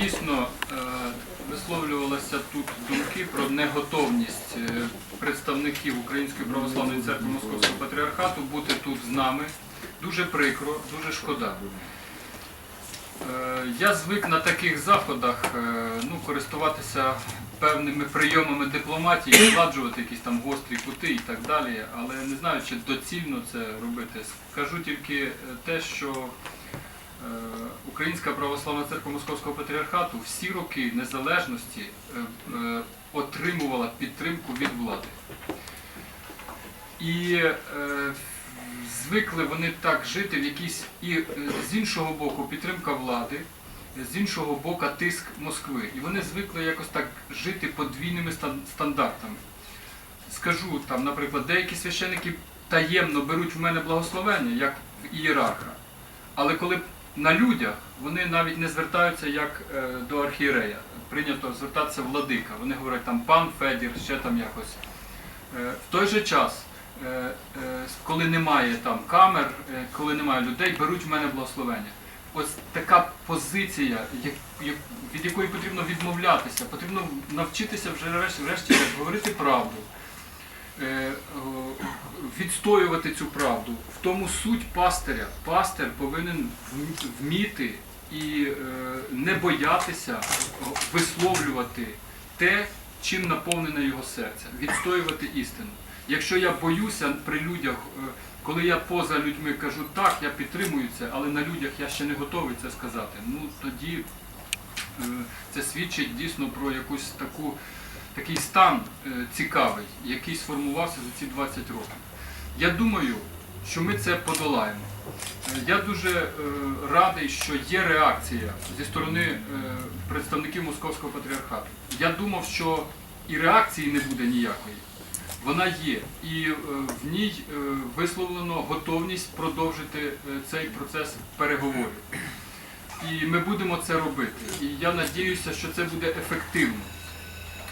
дійсно е, висловлювалися тут думки про неготовність е, представників Української православної церкви Московського патріархату бути тут з нами. Дуже прикро, дуже шкода. Е, Я звик на таких заходах ну, користуватися певними прийомами дипломатії, складжувати якісь там гострі кути і так далі, але не знаю, чи доцільно це робити. Скажу тільки те, що Українська православна церква Московського патріархату всі роки незалежності е, е, отримувала підтримку від влади. І е, звикли вони так жити в якійсь і е, з іншого боку підтримка влади, з іншого боку тиск Москви. І вони звикли якось так жити подвійними стандартами. Скажу там, наприклад, деякі священники таємно беруть в мене благословення, як ієрарха. Але коли на людях вони навіть не звертаються як е, до архієрея. Прийнято звертатися владика. Вони говорять там пан Федір, ще там якось. Е, В той же час, е, коли немає там камер, коли немає людей, беруть в мене благословення. Ось така позиція, від якої потрібно відмовлятися, потрібно навчитися вже врешті, говорити правду, відстоювати цю правду. В тому суть пастиря. Пастир повинен вміти і е, не боятися висловлювати те, чим наповнене його серце, відстоювати істину. Якщо я боюся при людях, е, коли я поза людьми кажу так, я підтримую це, але на людях я ще не готовий це сказати, ну тоді е, це свідчить дійсно про якусь таку, такий стан цікавий, який сформувався за ці 20 років. Я думаю, що ми це подолаємо. Е, Я дуже е, радий, що є реакція зі сторони е, представників Московського патріархату. Я думав, що і реакції не буде ніякої. Вона є, і в ній висловлено готовність продовжити цей процес переговорів. І ми будемо це робити. І я надіюся, що це буде ефективно.